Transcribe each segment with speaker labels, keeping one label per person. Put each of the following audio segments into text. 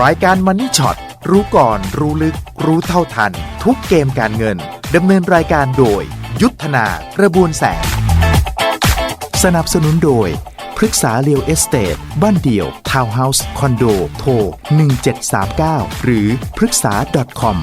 Speaker 1: รายการมันนี่ช็อตรู้ก่อนรู้ลึก รู้เท่าทัน ทุกเกมการเงินดำเนินรายการโดย ยุทธนากระบวนแสง สนับสนุนโดยพฤกษาเรียลเอสเตทบ้านเดี่ยว ทาวน์เฮาส์ คอนโด โทร 1739 หรือพฤกษา .com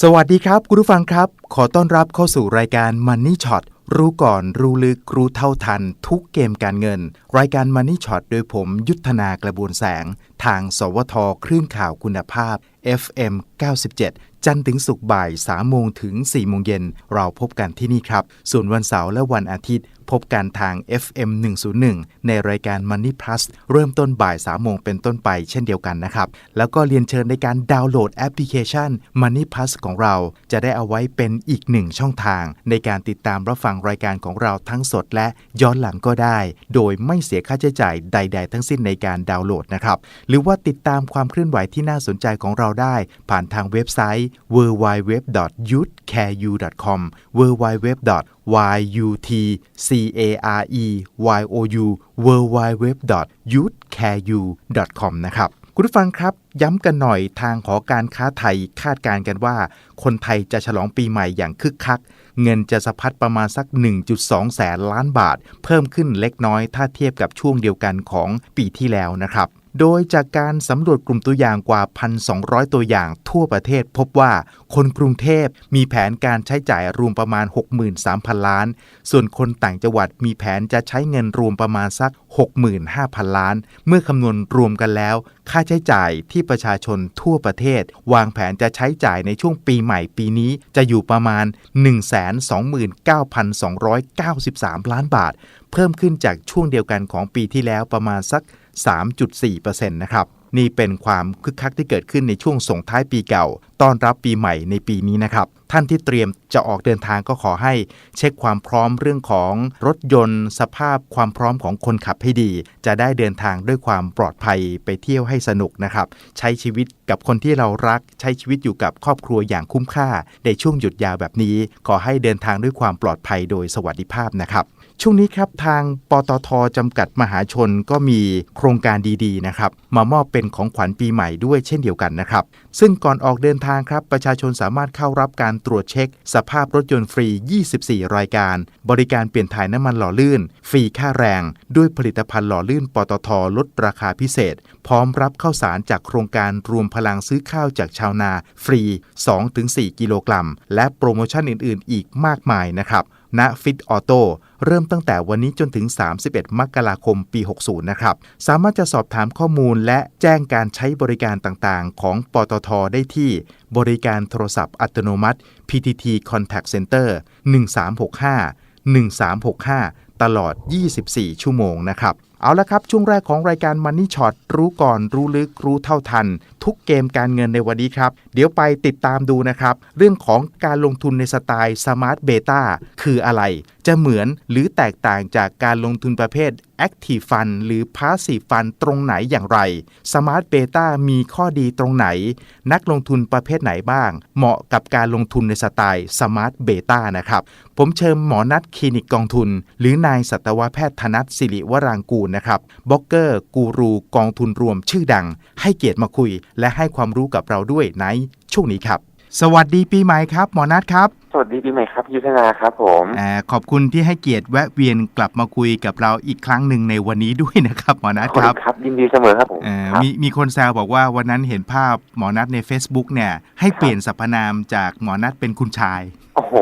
Speaker 1: สวัสดีครับ คุณผู้ฟังครับ ขอต้อนรับเข้าสู่รายการ Money Shot รู้ก่อนรู้ลึกรู้เท่าทัน ทุกเกมการเงิน รายการ Money Shot โดยผมยุทธนากระบวนแสง ทางสวทคลื่นข่าวคุณภาพ FM 97 จันทร์ถึงศุกร์บ่าย3โมงถึง4โมงเย็นเราพบกันที่นี่ครับ ส่วนวันเสาร์และวันอาทิตย์ พบกันทาง FM 101 ในรายการ Money Plus เริ่มต้นบ่าย3โมงเป็นต้นไปเช่นเดียวกันนะครับ แล้วก็เรียนเชิญในการดาวน์โหลดแอปพลิเคชัน Money Plus ของเรา จะได้เอาไว้เป็นอีกหนึ่งช่องทาง ในการติดตามรับฟังรายการของเราทั้งสดและย้อนหลังก็ได้ โดยไม่เสียค่าใช้จ่ายใด ๆ ทั้งสิ้นในการดาวน์โหลดนะครับหรือว่าติดตามความเคลื่อนไหวที่น่าสนใจของเราได้ ผ่านทางเว็บไซต์ www.youthcareu.com www y u t c a r e y o u w w w y o u t h c a r e u com นะครับคุณผู้ฟังครับย้ำกันหน่อยทางหอการค้าไทยคาดการณ์กันว่า คนไทยจะฉลองปีใหม่อย่างคึกคัก เงินจะสะพัดประมาณสัก 1.2 แสนล้านบาท เพิ่มขึ้นเล็กน้อยถ้าเทียบกับช่วงเดียวกันของปีที่แล้วนะครับ โดยจากการสำรวจกลุ่มตัวอย่างกว่า 1,200 ตัวอย่างทั่วประเทศพบว่าคนกรุงเทพมีแผนการใช้จ่ายรวมประมาณ 63,000 ล้าน ส่วนคนต่างจังหวัดมีแผนจะใช้เงินรวมประมาณสัก 65,000 ล้าน เมื่อคำนวณรวมกันแล้ว ค่าใช้จ่ายที่ประชาชนทั่วประเทศ วางแผนจะใช้จ่ายในช่วงปีใหม่ปีนี้จะอยู่ประมาณ 129,293 ล้านบาท เพิ่มขึ้นจากช่วงเดียวกันของปีที่แล้วประมาณสัก 3.4%นะครับนี่เป็นความคึกคักที่เกิดขึ้นในช่วงส่งท้ายปีเก่า ต้อนรับปีใหม่ในปีนี้นะครับ ท่านที่เตรียมจะออกเดินทางก็ขอให้เช็คความพร้อมเรื่องของรถยนต์ สภาพความพร้อมของคนขับให้ดี จะได้เดินทางด้วยความปลอดภัยไปเที่ยวให้สนุกนะครับ ใช้ชีวิตกับคนที่เรารัก ใช้ชีวิตอยู่กับครอบครัวอย่างคุ้มค่า ในช่วงหยุดยาวแบบนี้ ขอให้เดินทางด้วยความปลอดภัยโดยสวัสดิภาพนะครับ ช่วงนี้ครับทางปตทจำกัดมหาชนก็มีโครงการดีๆนะครับมามอบเป็นของขวัญปีใหม่ด้วยเช่นเดียวกันนะครับซึ่งก่อนออกเดินทางครับประชาชนสามารถเข้ารับการตรวจเช็ค สภาพรถยนต์ฟรี 24 รายการ บริการเปลี่ยนถ่ายน้ำมันหล่อลื่น ฟรีค่าแรง ด้วยผลิตภัณฑ์หล่อลื่นปตทลดราคาพิเศษ พร้อมรับข้าวสารจากโครงการรวมพลังซื้อข้าวจากชาวนา ฟรี 2-4 กิโลกรัม และโปรโมชั่นอื่น ๆ อีกมากมายนะครับ ณฟิตออโต้เริ่มตั้งแต่วันนี้จนถึง 31 มกราคมปี 60 นะครับ สามารถจะสอบถามข้อมูลและแจ้งการใช้บริการต่างๆ ของปตทได้ที่ บริการโทรศัพท์อัตโนมัติ PTT Contact Center 1365 1365 ตลอด 24 ชั่วโมงนะครับ เอาละครับ ช่วงแรกของรายการ Money Shot รู้ก่อนรู้ลึกรู้เท่าทัน ทุกเกมการเงินในวันนี้ครับเดี๋ยวไปติดตามดูนะครับ เรื่องของการลงทุนในสไตล์ Smart Beta คืออะไร จะเหมือนหรือแตกต่างจากการลงทุนประเภท Active Fund หรือ Passive Fund ตรงไหนอย่างไร Smart Beta มีข้อดีตรงไหน นักลงทุนประเภทไหนบ้าง เหมาะกับการลงทุนในสไตล์ Smart Beta นะครับ ผมเชิญหมอนัดคลินิกกองทุน หรือนายสัตวแพทย์ธนัทสิริวรางกูลนะครับบล็อกเกอร์กูรูกองทุนรวมชื่อดัง ให้เกียรติมาคุย และให้ความรู้กับเราด้วยในช่วงนี้ครับ สวัสดีปีใหม่ครับ หมอนัทครับ
Speaker 2: สวัสดีปีใหม่ครับยุทธนาครับผม
Speaker 1: อาขอบคุณที่ให้เกียรติแวะเวียนกลับมาคุยกับเราอีกครั้งหนึ่งในวันนี้ด้วยนะครับ หมอนัทครับ
Speaker 2: ครับยินดีเสมอครับผม
Speaker 1: เอ่อ
Speaker 2: ครับ
Speaker 1: มีมีคนแซวบอกว่าวันนั้นเห็นภาพหมอนัทใน Facebook เนี่ยให้เปลี่ยนสรรพนามจากหมอนัทเป็นคุณชาย
Speaker 2: โอ้โห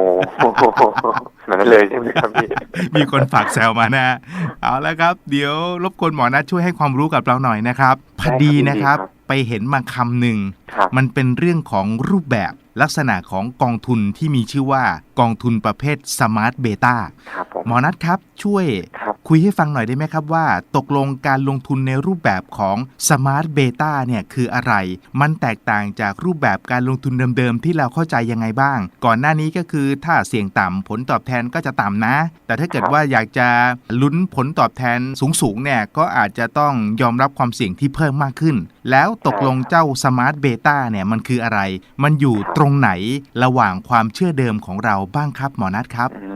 Speaker 2: ขนาดนั้นเลยใช่ไหมครับพี่
Speaker 1: มีคนฝากแซวมานะ เอาละครับ เดี๋ยวรบกวนหมอนัทช่วยให้ความรู้กับเราหน่อยนะครับพอดีนะครับ
Speaker 2: ได้ครับ
Speaker 1: ไปเห็นมาคำหนึ่ง
Speaker 2: ครับ
Speaker 1: มันเป็นเรื่องของรูปแบบลักษณะของกองทุนที่มีชื่อว่ากองทุนประเภท Smart Beta
Speaker 2: ครับผม
Speaker 1: หมอนัทครับช่วย
Speaker 2: คุ
Speaker 1: ยให้ฟังหน่อยได้ไหมครับว่า ตกลงการลงทุนในรูปแบบของ Smart Beta เนี่ยคืออะไร มันแตกต่างจากรูปแบบการลงทุนเดิมๆ ที่เราเข้าใจยังไงบ้าง ก่อนหน้านี้ก็คือถ้าเสี่ยงต่ำผลตอบแทนก็จะต่ำนะ แต่ถ้าเกิดว่าอยากจะลุ้นผลตอบแทนสูงๆเนี่ยก็อาจจะต้องยอมรับความเสี่ยงที่เพิ่มมากขึ้น แล้วตกลงเจ้า Smart Beta เนี่ยมันคืออะไร มันอยู่ตรงไหนระหว่างความเชื่อเดิมของเราบ้างครับหมอนัทครับ
Speaker 2: อื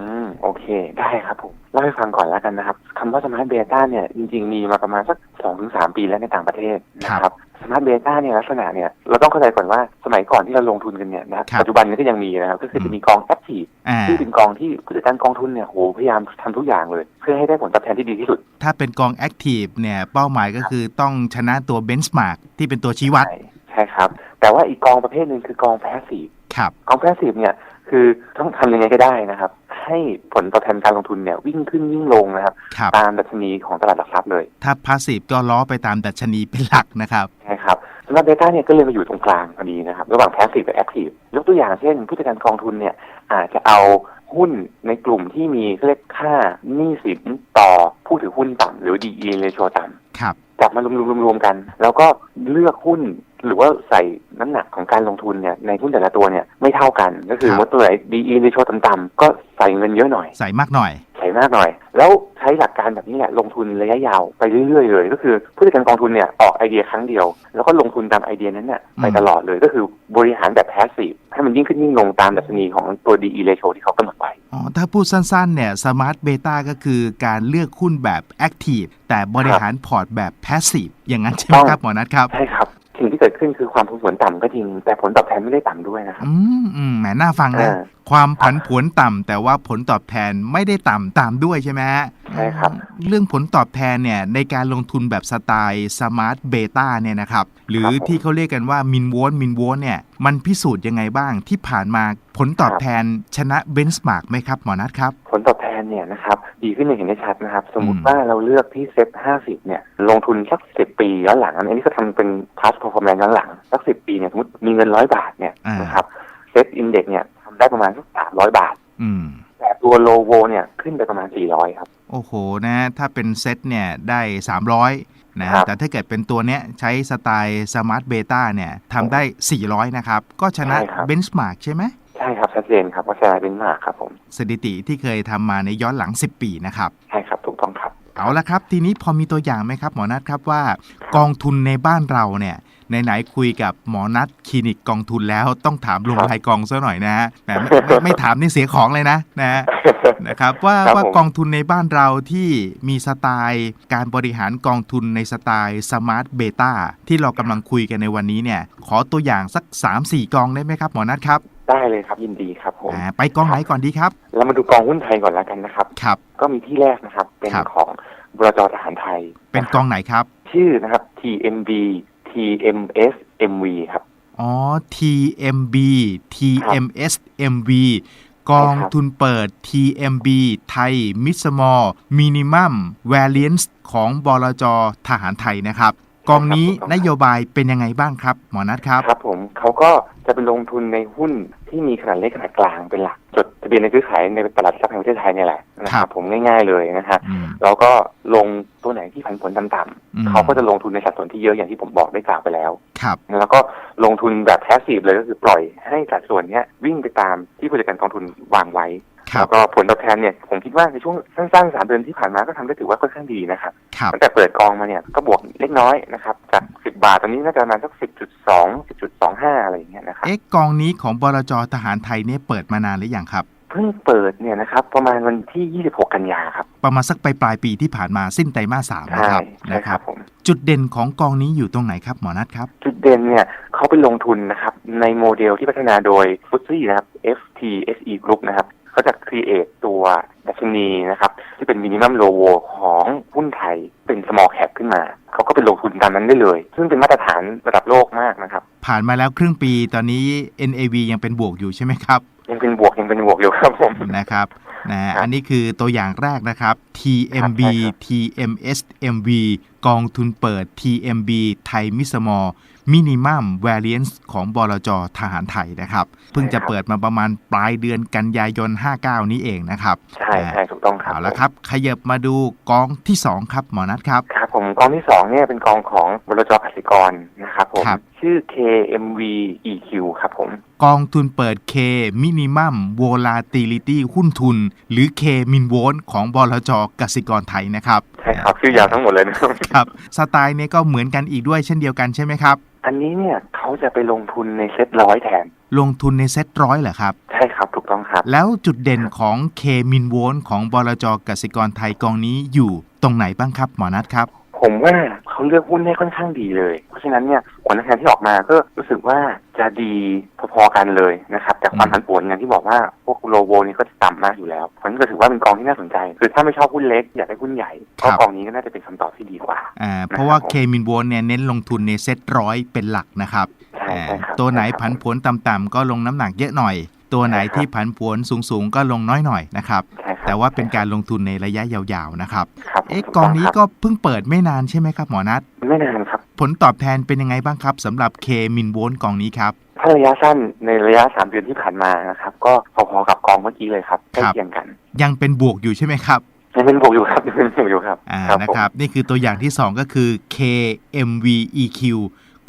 Speaker 2: โอเค ได้ครับผมเล่าให้ฟังก่อนแล้วกันนะครับคำว่าสมาร์ทเบต้าเนี่ยจริง ๆ มีมาประมาณสักสองถึงสามปีแล้วในต่างประเทศนะครับสมาร์ทเบต้าเนี่ยลักษณะเนี่ยเราต้องเข้าใจก่อนว่าสมัยก่อนที่เราลงทุนกันเนี่ยนะครับ
Speaker 1: ครับ
Speaker 2: ปัจจุบันนี้ก็ยังมีนะครับก็คือจะมีกองแอคทีฟ
Speaker 1: อ่า
Speaker 2: ที่เป็นกองที่ผู้จัดการกองทุนเนี่ยโหพยายามทำทุกอย่างเลย เพื่อให้ได้ผลตอบแทนที่ดีที่สุด
Speaker 1: ถ้าเป็นกองแอคทีฟเนี่ยเป้าหมายก็คือต้องชนะตัวเบนช์มาร์กที่เป็นตัวชี้วัด
Speaker 2: ใช่ใช่ครับ แต่ว่าอีกกองประเภทหนึ่งคือกองแพสซีฟ
Speaker 1: ครับ
Speaker 2: กองแพสซีฟเนี่ยคือต้องทำยังไงก็ได้นะครับ ให้ผลตอบแทนการลงทุนเนี่ยวิ่งขึ้นวิ่งลงนะครับ
Speaker 1: ครับ
Speaker 2: ตามดัชนีของตลาดหลักทรัพย์เลย
Speaker 1: ถ้าพาสซีฟก็ล้อไปตามดัชนีเป็นหลักนะครับ
Speaker 2: ใช่ครับสำหรับเบต้าเนี่ยก็เลยมาอยู่ตรงกลางพอดีนะครับระหว่างแพสซีฟกับแอคทีฟยกตัวอย่างเช่น ผู้จัดการกองทุนเนี่ยอาจจะเอาหุ้นในกลุ่มที่มีเขาเรียกค่าหนี้สินต่อผู้ถือหุ้นต่ำหรือ DE ratio ต่ำ
Speaker 1: ครับ
Speaker 2: จับมารวมๆรวมๆกัน แล้วก็เลือกหุ้นหรือว่าใส่น้ำหนักของการลงทุนเนี่ยในหุ้นแต่ละตัวเนี่ยไม่เท่ากัน ก็คือ
Speaker 1: ครับ
Speaker 2: ว่าตัวไหน DE ratio ต่ำๆก็ใส่เงินเยอะหน่อย
Speaker 1: ใส่มากหน่อย
Speaker 2: ใส่ มากหน่อย แล้วใช้หลักการแบบนี้แหละลงทุนระยะยาวไปเรื่อยๆเลย ก็คือผู้จัดการกองทุนเนี่ยออกไอเดียครั้งเดียว แล้วก็ลงทุนตามไอเดียนั้นเนี่ยไป
Speaker 1: อืม
Speaker 2: ตลอดเลยก็คือบริหารแบบแพสซีฟให้มันยิ่งขึ้นยิ่งลงตามดัชนีของตัว DE ratio ที่เขากำหนดไว้
Speaker 1: อ๋อถ้าพูดสั้นๆเนี่ยสมาร์ทเบต้าก็คือการเลือกหุ้นแบบแอคทีฟแต่บริหารพอร์ตแบบแพสซีฟอย่างนั้นใช่ไหมครับหมอนัทครับ
Speaker 2: ใช่ครับ สิ่งที่เกิดขึ้นคือความผันผวนต่ำก็จริง แต่ผลตอบแทนไม่ได้ต่ำด้วยนะครับ
Speaker 1: อืมอืมแหมน่าฟังนะ
Speaker 2: อ่า
Speaker 1: ความผันผวนต่ำแต่ว่าผลตอบแทนไม่ได้ต่ำตามด้วยใช่ไหมฮะ
Speaker 2: ใช่ครับ
Speaker 1: เรื่องผลตอบแทนเนี่ยในการลงทุนแบบสไตล์สมาร์ทเบต้าเนี่ยนะครับ หรือที่เขาเรียกกันว่ามินวอนมินวอนเนี่ยมันพิสูจน์ยังไงบ้างที่ผ่านมา ผลตอบแทนชนะเบนช์มาร์กไหมครับหมอนัทครับ
Speaker 2: ผลตอบแทนเนี่ยนะครับดีขึ้นอย่างเห็นได้ชัดนะครับ สมม
Speaker 1: อื
Speaker 2: ติ
Speaker 1: ม
Speaker 2: ว่าเราเลือกที่เซ็ต50เนี่ยลงทุนสักสิปีย้อนหลัง อันนี้ก็ทำเป็น past performance ย้อนหลังสักสิปีเนี่ยสมมติมีเงินร้อยบาทเนี่ย
Speaker 1: อ่าน
Speaker 2: นะครับเซ็ตอินเด็กเนี่ยทำได้ประมาณสัก300บาท
Speaker 1: อืม
Speaker 2: แต่ตัวโลโวเนี่ยขึ้นไปประมาณ400ครับ
Speaker 1: โอ้โหนะ ถ้าเป็นเซตเนี่ยได้300นะครับแต่ถ้าเกิดเป็นตัวเนี้ยใช้สไตล์สมาร์ทเบต้าเนี่ยทำได้ 400 นะครับ ก็ชนะ
Speaker 2: ใช่ครับ
Speaker 1: เบนช์มาร์กใช่ไหม
Speaker 2: ใช่ครับชัดเจนครับว่าชนะเป็นมากครับผม
Speaker 1: สถิติที่เคยทำมาในย้อนหลัง 10 ปีนะครับ
Speaker 2: ใช่ครับถูกต้องครับ
Speaker 1: เอาละครับ ทีนี้พอมีตัวอย่างไหมครับ หมอนัทครับว่ากองทุนในบ้านเราเนี่ยไหนๆคุยกับหมอนัทคลินิกกองทุนแล้วต้องถามลง
Speaker 2: ครับ
Speaker 1: รายกองซะหน่อยนะฮะแหมไม่ไม่ไม่ถามนี่เสียของเลยนะนะฮะนะครับว่า
Speaker 2: ครับ
Speaker 1: ว่า
Speaker 2: ผม
Speaker 1: กองทุนในบ้านเราที่มีสไตล์การบริหารกองทุนในสไตล์สมาร์ทเบต้าที่เรากำลังคุยกันในวันนี้เนี่ยขอตัวอย่างสัก 3-4 กองได้ไหมครับหมอนัทครับ
Speaker 2: ได้เลยครับยินดีครับผม
Speaker 1: อ่าไปกองไหนก่อนดีครับ
Speaker 2: เรามาดูกองหุ้นไทยก่อนแล้วกันนะครับ
Speaker 1: ครับ
Speaker 2: ก็มีที่แรกนะครับ เป็น
Speaker 1: ครับ
Speaker 2: ของบรจทหารไทย
Speaker 1: เป็น
Speaker 2: นะค
Speaker 1: ก
Speaker 2: รับ
Speaker 1: องไหนครับ
Speaker 2: ชื่อนะครับ TMB TMS MV ครับ
Speaker 1: อ๋อ TMB TMSMV กอง
Speaker 2: ครับ
Speaker 1: ทุนเปิด TMB ไทยมิสมอลมินิมัมแวเลียนส์ของบลจทหารไทยนะครับ กองนี้นโยบายเป็นยังไงบ้างครับ หมอนัทครับ
Speaker 2: ครับผมเขาก็จะไปลงทุนในหุ้นที่มีขนาดเล็กขนาดกลางเป็นหลัก จดทะเบียนในซื้อขายในตลาดหลักทรัพย์แห่งประเทศไทยเนี่ยแหละนะค
Speaker 1: ครั
Speaker 2: รับบผมง่ายๆเลยนะฮะ
Speaker 1: อืม
Speaker 2: แล้วก็ลงตัวไหนที่ผันผวนต่ำ
Speaker 1: อืม
Speaker 2: ๆเขาก็จะลงทุนในสัดส่วนที่เยอะอย่างที่ผมบอกได้กล่าวไปแล้ว
Speaker 1: ครับ
Speaker 2: แล้วก็ลงทุนแบบแพสซีฟเลยก็คือปล่อยให้สัดส่วนเนี้ยวิ่งไปตามที่ผู้จัดการกองทุนวางไว้
Speaker 1: ครั
Speaker 2: แล้
Speaker 1: บ
Speaker 2: วก็ผลตอบแทนเนี่ยผมคิดว่าในช่วงสั้นๆสามเดือนที่ผ่านมาก็ทำได้ถือว่าค่อนข้างดีนะครับ
Speaker 1: ครับ
Speaker 2: ตั้งแต่เปิดกองมาเนี่ยก็บวกเล็กน้อยนะครับจาก10บาทตอนนี้น่าจะประมาณสัก10.2 10.25อะไรอย่างเงี้ยนะครับ
Speaker 1: เอ๊ะกองนี้ของบลจทหารไทยเนี่ยเปิดมานานหรือยังครับ
Speaker 2: เพิ่งเปิดเนี่ยนะครับประมาณวันที่ 26 กันยาครับ
Speaker 1: ประมาณสักปลายปลายๆปีที่ผ่านมาสิ้นไตรมาสสามนะ
Speaker 2: ใช่
Speaker 1: ครับ
Speaker 2: ใช่
Speaker 1: นะค
Speaker 2: ค
Speaker 1: รั
Speaker 2: รั
Speaker 1: บบ
Speaker 2: ผม
Speaker 1: จุดเด่นของกองนี้อยู่ตรงไหนครับหมอนัทครับ
Speaker 2: จุดเด่นเนี่ยเขาไปลงทุนนะครับในโมเดลที่พัฒนาโดยฟุตซี่นะครับ FTSE Group นะครับ เขาจะ create ตัวดัชนีนะครับ ที่เป็นมินิมัมโลโวของหุ้นไทยเป็น small cap ขึ้นมา เขาก็ไปลงทุนตามนั้นได้เลย ซึ่งเป็นมาตรฐานระดับโลกมากนะครับ
Speaker 1: ผ่านมาแล้วครึ่งปีตอนนี้ NAV ยังเป็นบวกอยู่ใช่ไหมครับ
Speaker 2: ยังเป็นบวกยังเป็นบวกอยู่ครับผม
Speaker 1: นะครับนะฮะ
Speaker 2: ครับ
Speaker 1: อันนี้คือตัวอย่างแรกนะครับ TMB
Speaker 2: ครับ
Speaker 1: TMSMV กองทุนเปิด TMB ไทยมิสมอ มินิมัมแวเลียนส์ของบลจทหารไทยนะครับ เพิ่งจะเปิดมาประมาณปลายเดือนกันยายน 59 นี้เองนะครับ
Speaker 2: ใช่ใช่ถูกต้องครับ
Speaker 1: เอาละครับ ขยับมาดูกองที่ 2 ครับหมอนัทครับ
Speaker 2: ครับผมกองที่สองเนี่ยเป็นกองของบรจกสิกรนะครับผม
Speaker 1: ครับ
Speaker 2: ชื่อ KMV EQ ครับผม
Speaker 1: กองทุนเปิด K Minimum Volatility หุ้นทุน หรือ K Min v o l ของบลจกสิกรไทยนะครับ
Speaker 2: ใช่ครับ ชื่อยาวทั้งหมดเลยนะครับ
Speaker 1: ครับสไตล์เนี้ก็เหมือนกันอีกด้วยเช่นเดียวกันใช่ไหมครับ
Speaker 2: อันนี้เนี่ยเขาจะไปลงทุนในเซ็ตร้อยแทน
Speaker 1: ลงทุนในเซ็ตร้อยเหรอครับ
Speaker 2: ใช่ครับถูกต้องครับ
Speaker 1: แล้วจุดเด่นของเคมินโวลของบลจกสิกรไทยกองนี้อยู่ตรงไหนบ้างครับหมอนัทครับ
Speaker 2: ผมว่าเขาเลือกหุ้นได้ค่อนข้างดีเลย เพราะฉะนั้นเนี่ยผลตอบแทนที่ออกมาก็รู้สึกว่าจะดีพอๆกันเลยนะครับแต่ความ
Speaker 1: อืม
Speaker 2: ผันผวนอย่างที่บอกว่าพวกโลโวนี่ก็จะต่ำมากอยู่แล้วเพราะฉะนั้นก็ถือว่าเป็นกองที่น่าสนใจ คือถ้าไม่ชอบหุ้นเล็กอยากได้หุ้นใหญ่ก็กองนี้ก็น่าจะเป็นคำตอบที่ดีกว่า
Speaker 1: อ่าเพราะว่า
Speaker 2: นะครับผม
Speaker 1: เคมินโวลเนี่ยเน้นลงทุนในเซ็ตร้อยเป็นหลักนะครับ
Speaker 2: ใช่ใช่ครับ
Speaker 1: ตัวไหน
Speaker 2: ใช่ครับ
Speaker 1: ผันผวนต่ำๆก็ลงน้ำหนักเยอะหน่อย ตัวไหน
Speaker 2: ใช่ครับ
Speaker 1: ที่ผันผวนสูงๆ ก็ลงน้อยหน่อยนะครับ
Speaker 2: ใช่ครับ
Speaker 1: แต่ว่าเป็นการลงทุนในระยะยาวๆนะครับ
Speaker 2: ครับ
Speaker 1: เอ๊ะ
Speaker 2: ถู
Speaker 1: กองนี้
Speaker 2: ต้ครับ
Speaker 1: ก็เพิ่งเปิดไม่นานใช่ไหมครับ หมอนัท
Speaker 2: ไม่นานครับ
Speaker 1: ผลตอบแทนเป็นยังไงบ้างครับสำหรับเคมินโวลกองนี้ครับ
Speaker 2: ถ้าระยะสั้นในระยะสามเดือนที่ผ่านมานะครับ ก็พอๆกับกองเมื่อกี้เลยครับใกล้
Speaker 1: ครับ
Speaker 2: เคียงกัน
Speaker 1: ยังเป็นบวกอยู่ใช่ไหมครับ
Speaker 2: ยังเป็นบวกอยู่ครับยังเป็นบวกอยู่ครับ
Speaker 1: อ่า
Speaker 2: ครับ
Speaker 1: นะ
Speaker 2: ผม
Speaker 1: ครับ นี่คือตัวอย่างที่ 2 ก็คือ KMVEQ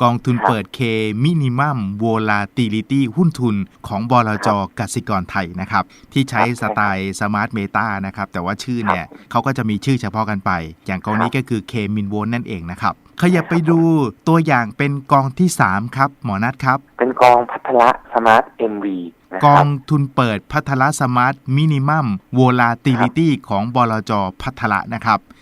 Speaker 1: กองทุน
Speaker 2: ครับ
Speaker 1: เปิด K Minimum Volatility หุ้นทุนของบลจกสิกรไทยนะครับ ที่ใช้
Speaker 2: ครับ
Speaker 1: สไตล์ Smart Meta นะครับ แต่ว่าชื่อเนี่ย
Speaker 2: ครับ
Speaker 1: เขาก็จะมีชื่อเฉพาะกันไป อย่างกองนี้
Speaker 2: ครับ
Speaker 1: ก็คือ K Min v o l นั่นเองนะครับ ขยับไปดูตัวอย่างเป็นกองที่ 3 ครับ หมอนัทครับ
Speaker 2: เป็นกองพัทละสมาร์ทเอ็มวีนะ
Speaker 1: ก
Speaker 2: ค
Speaker 1: อ
Speaker 2: รั
Speaker 1: ง
Speaker 2: บ
Speaker 1: ทุนเปิดพัทละสมาร์ทมินิมัมโวลาติลิตี้ของบลจพัทละนะครับ
Speaker 2: ใช่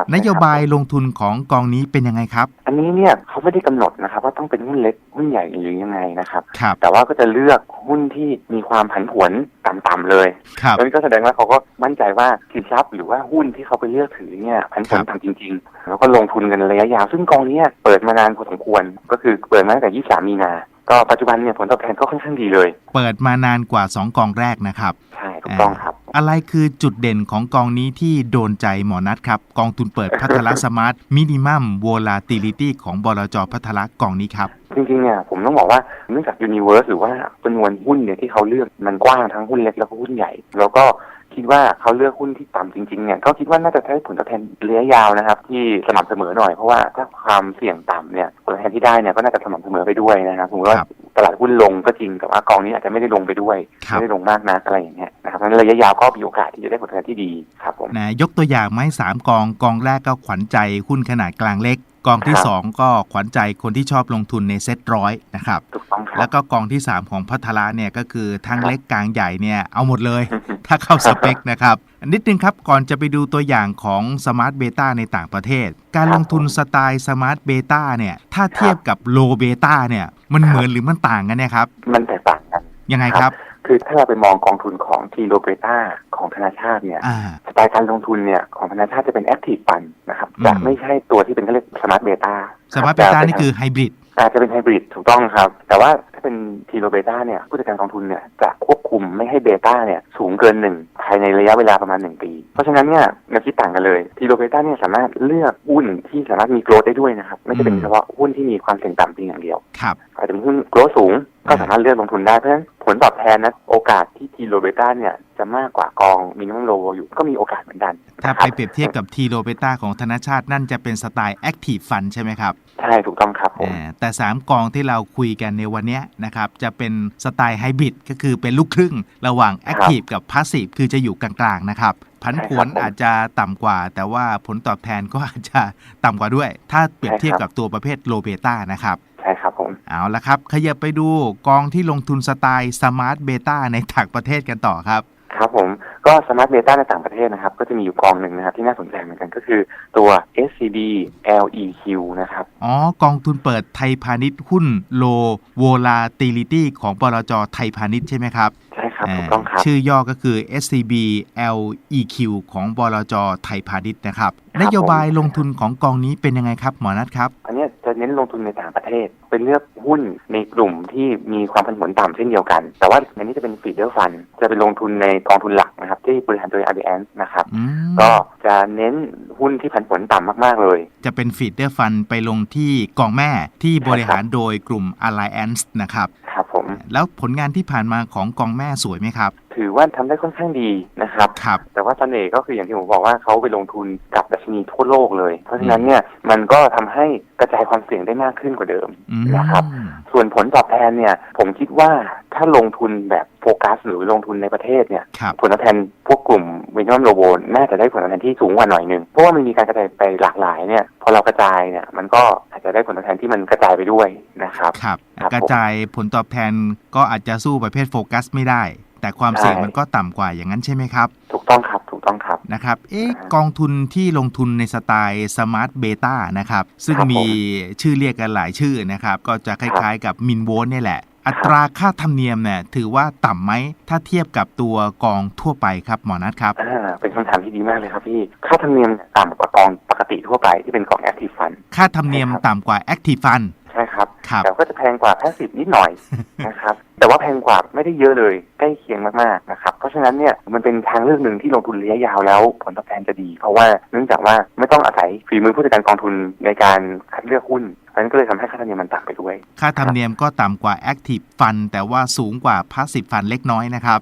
Speaker 2: ครับ
Speaker 1: นโยบายลงทุนของกองนี้เป็นยังไงครับ
Speaker 2: อันนี้เนี่ยเขาไม่ได้กำหนดนะครับว่าต้องเป็นหุ้นเล็กหุ้นใหญ่หรือยังไงนะครับ
Speaker 1: ครับ
Speaker 2: แต่ว่าก็จะเลือกหุ้นที่มีความผันผวนต่ำๆเลย
Speaker 1: ครับ
Speaker 2: นั่นก็แสดงว่าเขาก็มั่นใจว่าสินทรัพย์หรือว่าหุ้นที่เขาไปเลือกถือเนี่ยผันผวน
Speaker 1: ครับ
Speaker 2: ต่ำจริง ๆ แล้วก็ลงทุนกันระยะยาว ซึ่งกองเนี้เปิดมานานพอสมควรก็คือเปิดมาตั้งแต่ 23 มีนา ก็ปัจจุบันเนี่ยผลตอบแทนก็ค่อนข้างดีเลย
Speaker 1: เปิดมานานกว่า 2 กองแรกนะครับ
Speaker 2: ใช่ถูกต้องครับ
Speaker 1: อะไรคือจุดเด่นของกองนี้ที่โดนใจหมอนัทครับ กองทุนเปิดพัทละสมาร์ทมินิมัมโวลาติลิตี้ของบลจพัทละกองนี้ครับ
Speaker 2: จริงๆเนี่ยผมต้องบอกว่าเนื่องจากยูนิเว r ร์สหรือว่าจำนวนหุ้นเนี่ยที่เขาเลือกมันกว้างทั้งหุ้นเล็กแล้วก็หุ้นใหญ่ แล้วก็ คิดว่าเขาเลือกหุ้นที่ต่ำจริงๆเนี่ยเขาคิดว่าน่าจะได้ผลตอบแทนระยะยาวนะครับ ที่สม่ำเสมอหน่อยเพราะว่าถ้าความเสี่ยงต่ำเนี่ยผลตอบแทนที่ได้เนี่ยก็น่าจะสม่ำเสมอไปด้วยนะครับผมมติว่า
Speaker 1: ครับ
Speaker 2: ตลาดหุ้นลงก็จริงแต่ว่ากองนี้อาจจะไม่ได้ลงไปด้วย
Speaker 1: ครับ
Speaker 2: ไม่ได้ลงมากนักอะไรอย่างเงี้ยนะครับเพราะฉะนั้นระยะยาวก็มีโอกาสที่จะได้ผลตอบแทนที่ดีครับผม
Speaker 1: นะยกตัวอย่างไหมาให้สามกองกองแรกก็ขวัญใจหุ้นขนาดกลางเล็กกองที่
Speaker 2: ครับ
Speaker 1: สองก็ขวัญใจคนที่ชอบลงทุนในเซ็ตร้อยนะครับ
Speaker 2: ถูกต้องครั
Speaker 1: แล้
Speaker 2: บ
Speaker 1: วก็กองที่ 3 ของพัทละเนี่ยก็คือทั้ง
Speaker 2: ครับ
Speaker 1: เล็กกลางใหญ่เนี่ยเอาหมดเลย ถ้าเข้าสเปคนะครับ นิดนึงครับก่อนจะไปดูตัวอย่างของสมาร์ทเบต้าในต่างประเทศ การ
Speaker 2: ครับ
Speaker 1: ลงทุนสไตล์สมาร์ทเบต้าเนี่ยถ้าเทียบกับโลเบต้าเนี่ยมัน
Speaker 2: ครับ
Speaker 1: เหมือนหรือมันต่างกันเนี่ยครับ
Speaker 2: มันแตกต่างกัน
Speaker 1: ยังไงครับ
Speaker 2: คือถ้าเราไปมองกองทุนของทีโรเบต้าของธนาชาติเนี่ย
Speaker 1: อ่า
Speaker 2: สไตล์การลงทุนเนี่ยของธนาชาติจะเป็นแอคทีฟฟันนะครับ
Speaker 1: อืม
Speaker 2: จะไม่ใช่ตัวที่เป็นเขาเรียกสมาร์ทเบต้า
Speaker 1: สมาร์ทเบต้านี่คือไฮบริด
Speaker 2: อาจจะเป็นไฮบริดถูกต้องครับ แต่ว่าถ้าเป็นทีโรเบต้าเนี่ยผู้จัดการกองทุนเนี่ยจะควบคุมไม่ให้เบต้าเนี่ยสูงเกินหนึ่งภายในระยะเวลาประมาณหนึ่งปี เพราะฉะนั้นเนี่ยแนวคิดต่างกันเลยทีโรเบต้าเนี่ยสามารถเลือกหุ้นที่สามารถมีโกรธได้ด้วยนะครับ ไม่ใช่เป็น
Speaker 1: อืม
Speaker 2: เฉพาะหุ้นที่มีความเสี่ยงต่ำเพียงอย่างเดียว
Speaker 1: ครับ
Speaker 2: อาจจะเป็นหุ้นโกรธสูงก็สามารถเลือกลงทุนได้เพราะฉะนั้นผ ลตอบแทนนะโอกาสที่ทีโรเบต้าเนี่ยจะมากกว่ากองมินิมัมโลอยู่ก็มีโอกาสเหมือนกัน
Speaker 1: ถ้า
Speaker 2: นะค
Speaker 1: ไป
Speaker 2: รับ
Speaker 1: เปรียบเทียบกับทีโลเบต้าของธนาชาตินั่นจะเป็นสไตล์แอคทีฟฟันใช่ไหมครับ
Speaker 2: ใช่ถูกต้องครับผม
Speaker 1: อ่าแต่ 3 กองที่เราคุยกันในวันเนี้ยนะครับ จะเป็นสไตล์ไฮบริดก็คือเป็นลูกครึ่งระหว่างแอคทีฟกับพาสซีฟคือจะอยู่กลางๆนะครับผันผวน
Speaker 2: ใช่ครับผม
Speaker 1: อาจจะต่ำกว่า แต่ว่าผลตอบแทนก็อาจจะต่ำกว่าด้วย ถ้าเปรียบเทียบ
Speaker 2: ใช่ครั
Speaker 1: กับบตัวประเภทโลเบต้านะครับ
Speaker 2: ใช่ครับผม
Speaker 1: เอาละครับ ขยับไปดูกองที่ลงทุนสไตล์สมาร์ทเบต้าในต่างประเทศกันต่อครับ
Speaker 2: ครับผมก็สมาร์ทเบต้าในต่างประเทศนะครับ ก็จะมีอยู่กองหนึ่งนะครับที่น่าสนใจเหมือนกันก็คือตัว SCB LEQ นะครับ
Speaker 1: อ๋อ กองทุนเปิดไทยพาณิชย์หุ้นโลโวลาติลิตี้ของบลจไทยพาณิชย์ใช่ไหมครับ
Speaker 2: ใช่ครับถูกต้องครับ
Speaker 1: ชื่อย่อก็คือ SCB LEQ ของบลจไทยพาณิชย์นะครับ
Speaker 2: ครับ
Speaker 1: นโยบายลงทุนของกองนี้เป็นยังไงครับหมอนัทครับ
Speaker 2: อันเนี้ยจะเน้นลง ทุนในต่างประเทศ เป็นเลือกหุ้นในกลุ่มที่มีความผันผวนต่ำเช่นเดียวกัน แต่ว่าอันนี้จะเป็นฟีเดอร์ฟัน จะเป็นลงทุนในกองทุนหลักนะครับ ที่บริหารโดย RBS นะครับ
Speaker 1: อืม
Speaker 2: ก็จะเน้นหุ้นที่ผันผวนต่ำมาก ๆ เลย
Speaker 1: จะเป็นฟีดเดอร์ฟันไปลงที่กองแม่ที่บริหารโดยกลุ่ม Alliance นะครับ
Speaker 2: ครับผม
Speaker 1: แล้วผลงานที่ผ่านมาของกองแม่สวยไหมครับ
Speaker 2: ถือว่าทำได้ค่อนข้างดีนะครับ
Speaker 1: ครับ
Speaker 2: แต่ว่าเสน่ห์ก็คืออย่างที่ผมบอกว่าเขาไปลงทุนกับดัชนีทั่วโลกเลย เพราะฉะนั้นเนี่ยมันก็ทำให้กระจายความเสี่ยงได้มากขึ้นกว่าเดิม
Speaker 1: อืม
Speaker 2: นะครับ ส่วนผลตอบแทนเนี่ย ผมคิดว่าถ้าลงทุนแบบโฟกัสหรือลงทุนในประเทศเนี่ย
Speaker 1: ครับ
Speaker 2: ผลตอบแทนพวกกลุ่มวินนอมโลโบน่าจะได้ผลตอบแทนที่สูงกว่าหน่อยหนึ่งเพราะว่ามันมีการกระจายไปหลากหลายเนี่ย พอเรากระจายเนี่ยมันก็อาจจะได้ผลตอบแทนที่มันกระจายไปด้วยนะครับ
Speaker 1: ครับ
Speaker 2: ครับ
Speaker 1: กระจายผลตอบแทนก็อาจจะสู้ประเภทโฟกัสไม่ได้ แต่ความเสี่ยง
Speaker 2: ใช่
Speaker 1: มันก็ต่ำกว่าอย่างนั้นใช่ไหมครับ
Speaker 2: ถูกต้องครับถูกต้องครับ
Speaker 1: นะครับเอ๊ะ
Speaker 2: อ่า
Speaker 1: กองทุนที่ลงทุนในสไตล์สมาร์ทเบต้านะครับซึ่ง
Speaker 2: ครับผม
Speaker 1: มีชื่อเรียกกันหลายชื่อนะครับ ก็จะคล้ายๆกับมินโวลเนี่ยแหละ อัตราค่าธรรมเนียมเนี่ยถือว่าต่ำไหมถ้าเทียบกับตัวกองทั่วไปครับหมอนัทครับ
Speaker 2: อ่าเป็นคำถามที่ดีมากเลยครับพี่ค่าธรรมเนียมเนี่ยต่ำกว่ากองปกติทั่วไปที่เป็นกองแอคทีฟฟัน
Speaker 1: ค่าธรรมเนียม
Speaker 2: ใช่ครับ
Speaker 1: ต่ำกว่า Active Fund
Speaker 2: ใช่ครับ
Speaker 1: ครับ
Speaker 2: แต่ก็จะแพงกว่าแพสซีฟนิดหน่อยนะครับแต่ว่าแพงกว่าไม่ได้เยอะเลยใกล้เคียงมากๆนะครับเพราะฉะนั้นเนี่ยมันเป็นทางเลือกหนึ่งที่ลงทุนระยะยาวแล้วผลตอบแทนจะดี เพราะว่าเนื่องจากว่าไม่ต้องอาศัยฝีมือผู้จัดการกองทุนในการคัดเลือกหุ้นเพราะฉะนั้นก็เลยทำให้ค่าธรรมเนียมมันต่ำไปด้วย
Speaker 1: ค่าธรรมเนียมก็ต่ำกว่า Active Fund แต่ว่าสูงกว่า Passive Fund เล็กน้อยนะครับ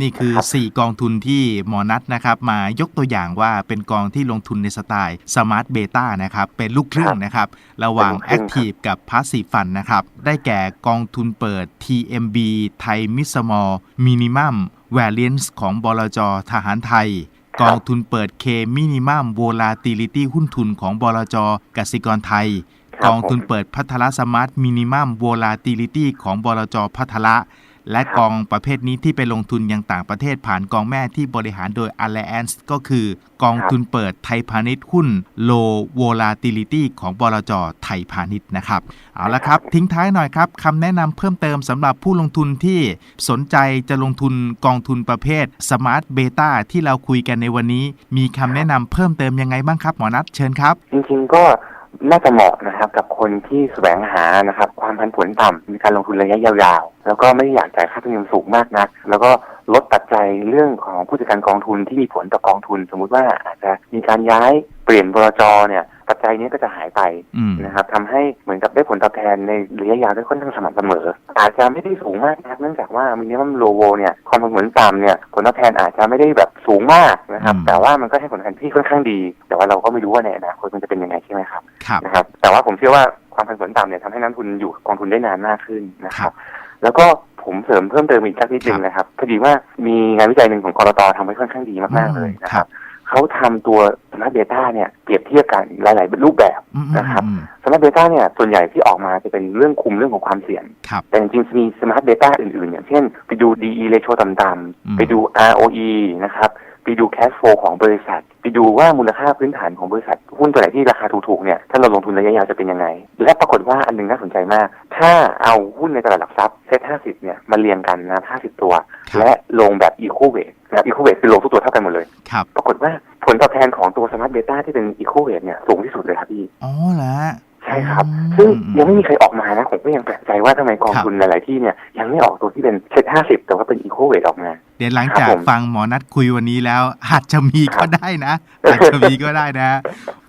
Speaker 1: นี่คือ
Speaker 2: ครับ
Speaker 1: 4กองทุนที่หมอนัทนะครับ มายกตัวอย่างว่าเป็นกองที่ลงทุนในสไตล์ Smart Beta นะครับ เป็นลูกครึ่งนะครับ ระหว่าง
Speaker 2: เป็นลูกครึ่ง
Speaker 1: Active กับ Passive Fund นะครับ ได้แก่กองทุนเปิด TMB ไทยมิสมอลมินิมัม Variance ของบลจทหารไทยกองทุนเปิด K Minimum Volatility หุ้นทุนของบลจกสิกรไทย
Speaker 2: ครับ
Speaker 1: กองทุน
Speaker 2: ผม
Speaker 1: เปิดพัทลสมาร์ทมินิมัม Volatility ของบลจพัทละ และ
Speaker 2: ครับ
Speaker 1: กองประเภทนี้ที่ไปลงทุนยังต่างประเทศผ่านกองแม่ที่บริหารโดย Allianz ก็คือกองทุนเปิดไทยพาณิชย์หุ้น Low Volatility ของบลจไทยพาณิชย์นะครับ เอาละครับ ทิ้งท้ายหน่อยครับคำแนะนำเพิ่มเติมสำหรับผู้ลงทุนที่สนใจจะลงทุนกองทุนประเภท Smart Beta ที่เราคุยกันในวันนี้ มีคำแนะนำเพิ่มเติมยังไงบ้างครับ หมอนัทเชิญครับ
Speaker 2: จริงๆก็ น่าจะเหมาะนะครับกับคนที่แสวงหานะครับความผันผวนต่ำมีการลงทุนระยะยาวๆ แล้วก็ไม่อยากจ่ายค่าธรรมเนียมสูงมากนัก แล้วก็ลดปัจจัยเรื่องของผู้จัดการกองทุนที่มีผลต่อกองทุน สมมุติว่าอาจจะมีการย้าย เปลี่ยนบลจเนี่ยปัจจัยนี้ก็จะหายไป
Speaker 1: อืม
Speaker 2: นะครับทำให้เหมือนกับได้ผลตอบแทนในระยะยาวได้ค่อนข้างสม่ำเสมอ อาจจะไม่ได้สูงมากนักเนื่องจากว่ามินิมัมโลโวเนี่ยความผันผวนต่ำเนี่ยผลตอบแทนอาจจะไม่ได้แบบสูงมากนะครับ
Speaker 1: อืม
Speaker 2: แต่ว่ามันก็ให้ผลตอบแทนที่ค่อนข้างดี แต่ว่าเราก็ไม่รู้ว่าในอนาคตมันจะเป็นยังไงใช่ไหมครับ
Speaker 1: ครับ
Speaker 2: นะครับ แต่ว่าผมเชื่อว่าความผันผวนต่ำเนี่ยทำให้นักลงทุนอยู่กับกองทุนได้นานมากขึ้นนะค
Speaker 1: ครั
Speaker 2: รับบแล้วก็ผมเสริมเพิ่มเติมอีกสักนิดนึงนะครับพอดีว่ามีงานวิจัยหนึ่งของกรตทำไว้ค่อนข้างดีมากๆเลยนะค
Speaker 1: ครั
Speaker 2: รับบ เขาทำตัวสมาร์ทเบต้าเนี่ยเปรียบเทียบกันหลาย ๆ รูปแบบ
Speaker 1: อืม
Speaker 2: นะครับ
Speaker 1: อืม
Speaker 2: สมาร์ทเบต้าเนี่ยส่วนใหญ่ที่ออกมาจะเป็นเรื่องคุมเรื่องของความเสี่ยง
Speaker 1: ครับ
Speaker 2: แต่จริงๆมีสมาร์ทเบต้าอื่น ๆ อย่างเช่น ไปดู DE ratio ต่
Speaker 1: อืมำ
Speaker 2: ๆไปดู ROE นะครับไปดู cash flow ของบริษัท ไปดูว่ามูลค่าพื้นฐานของบริษัท หุ้นตัวไหนที่ราคาถูกๆเนี่ยถ้าเราลงทุนระยะยาวจะเป็นยังไง และปรากฏว่าอันหนึงน่าสนใจมาก ถ้าเอาหุ้นในตลาดหลักทรัพย์เซ็ต50เนี่ยมาเรียงกันนะ50ตัว
Speaker 1: ครับ
Speaker 2: และลงแบบ eco weight นะครับ eco weight คือลงทุกตัวเท่ากันหมดเลย
Speaker 1: ครับ
Speaker 2: ปรากฏว่าผลตอบแทนของตัว smart beta ที่เป็น eco weight เนี่ยสูงที่สุดเลยครับพี่
Speaker 1: อ๋อเหรอ
Speaker 2: ใช่ครับ
Speaker 1: อืม
Speaker 2: ซึ่งยังไม่มีใครออกมานะผมก็ยังแปลกใจว่าทำไมกอง
Speaker 1: ครับ
Speaker 2: ทุนหลาย ๆ ที่เนี่ยยังไม่ออกตัวที่เป็นเซ็ตห้าสิบแต่ว่าเป็นอีโคเวทออกมา
Speaker 1: เดี๋ยวหลัง
Speaker 2: ครับ
Speaker 1: จาก
Speaker 2: ผม
Speaker 1: ฟังหมอนัดคุยวันนี้แล้วอาจจะมี
Speaker 2: ครั
Speaker 1: ก็
Speaker 2: บ
Speaker 1: ได้นะอาจจะมีก็ได้นะ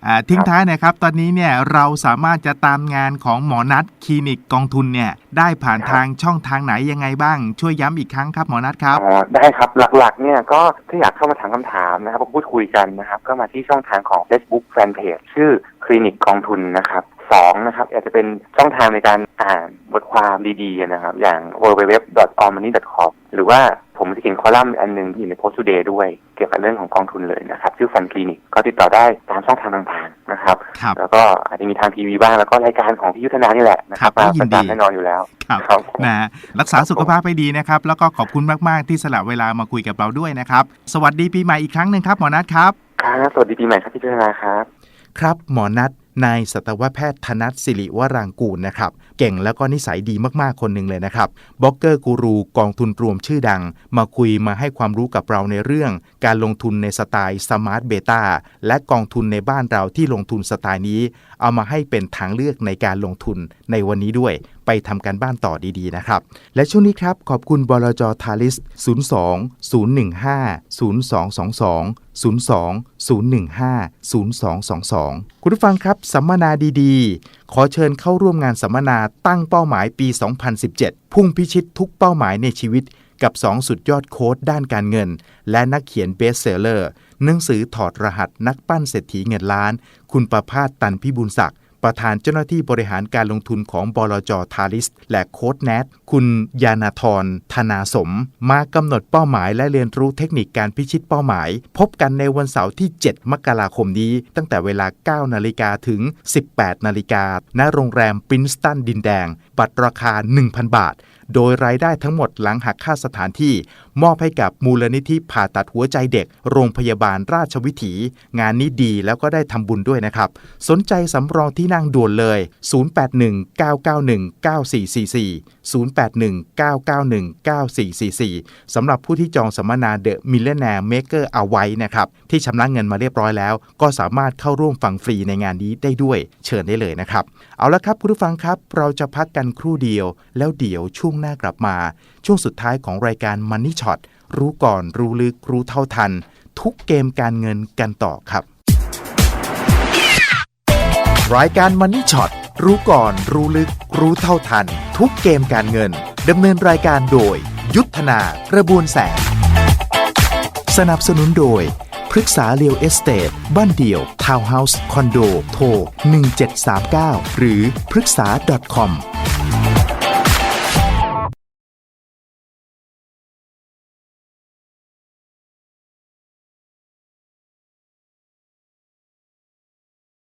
Speaker 1: อ่าทิ้งท้ายหนะครับ ตอนนี้เนี่ยเราสามารถจะตามงานของหมอนัดคลินิกกองทุนเนี่ยได้ผ่านทางช่องทางไหนยังไงบ้าง ช่วยย้ำอีกครั้งครับหมอนัดครับ
Speaker 2: อ๋อได้ครับหลักๆเนี่ยก็ถ้าอยากเข้ามาถามคำถามนะครับพูดคุยกันนะครับก็มาที่ช่องทางของ Facebook Fanpage ชื่อคลินิกกองทุนนะครับสองนะครับอาจจะเป็นช่องทางในการอ่านบทความดีๆนะครับ อย่าง www.allmoney.com หรือว่า ผมจะเขียนคอลัมน์อันหนึ่งที่อยู่ใน Post Today ด้วย เกี่ยวกับเรื่องของกองทุนเลยนะครับ ชื่อฟันคลินิกก็ติดต่อได้ตามช่องทางต่างๆนะครับ
Speaker 1: ครับ
Speaker 2: แล้วก็อาจจะมีทางทีวีบ้างแล้วก็รายการของพี่ยุทธนานี่แหละนะครับ
Speaker 1: ครับ
Speaker 2: มา
Speaker 1: ยิ
Speaker 2: ป
Speaker 1: น
Speaker 2: ระ
Speaker 1: ดี
Speaker 2: จำแน่นอนอยู่แล้ว
Speaker 1: ครับ
Speaker 2: ครับผม
Speaker 1: นะฮะรักษาสุขภาพให้ดีนะครับ แล้วก็ขอบคุณมากๆที่สละเวลามาคุยกับเราด้วยนะครับ สวัสดีปีใหม่อีกครั้งหนึ่งครับหมอนัดครับ
Speaker 2: ครับสวัสดีปีใหม่ครับพี่ยุทธนาครับ
Speaker 1: ครับหมอนัทนายสัตวแพทย์ธนัทสิริวรางกูลนะครับ เก่งแล้วก็นิสัยดีมากๆคนหนึ่งเลยนะครับบล็อกเกอร์กูรูกองทุนรวมชื่อดัง มาคุยมาให้ความรู้กับเราในเรื่อง การลงทุนในสไตล์สมาร์ทเบต้าและกองทุนในบ้านเราที่ลงทุนสไตล์นี้ เอามาให้เป็นทางเลือกในการลงทุนในวันนี้ด้วย ไปทำการบ้านต่อดีๆนะครับ และช่วงนี้ครับ ขอบคุณบลจทาริส 02 015 0222 02 015 0222 คุณผู้ฟังครับ สัมมนาดีๆ ขอเชิญเข้าร่วมงานสัมมนาตั้งเป้าหมายปี 2017 พุ่งพิชิตทุกเป้าหมายในชีวิต กับ 2 สุดยอดโค้ดด้านการเงิน และนักเขียนเบสเซลเลอร์หนังสือถอดรหัสนักปั้นเศรษฐีเงินล้าน คุณประพาสตันพิบูลศักดิ์ ประธานเจ้าหน้าที่บริหารการลงทุนของบลจทาริส และโค้ดแนทคุณยานาธรธนาสม มากำหนดเป้าหมายและเรียนรู้เทคนิคการพิชิตเป้าหมาย พบกันในวันเสาร์ที่ 7 มกราคมนี้ ตั้งแต่เวลา 9 นาฬิกาถึง 18 นาฬิกาณโรงแรมปรินสตันดินแดง บัตรราคา 1,000 บาท โดยรายได้ทั้งหมดหลังหักค่าสถานที่ มอบให้กับมูลนิธิผ่าตัดหัวใจเด็ก โรงพยาบาลราชวิถี งานนี้ดีแล้วก็ได้ทำบุญด้วยนะครับ สนใจสำรองที่นั่งด่วนเลย 0819919444 0819919444 สำหรับผู้ที่จองสัมมนา The Millionaire Maker เอาไว้นะครับ ที่ชำระเงินมาเรียบร้อยแล้ว ก็สามารถเข้าร่วมฟังฟรีในงานนี้ได้ด้วยเชิญได้เลยนะครับ เอาละครับคุณผู้ฟังครับ เราจะพักกันครู่เดียว แล้วเดี๋ยวช่วงหน้ากลับมา ช่วงสุดท้ายของรายการ Money Shot รู้ก่อนรู้ลึกรู้เท่าทัน ทุกเกมการเงินกันต่อครับ รายการ Money Shot รู้ก่อนรู้ลึก รู้เท่าทัน ทุกเกมการเงินดำเนินรายการโดย ยุทธนากระบวนแสง สนับสนุนโดยพฤกษาเรียวเอสเตทบ้านเดี่ยว ทาวน์เฮาส์ คอนโด โทร 1739 หรือพฤกษา .com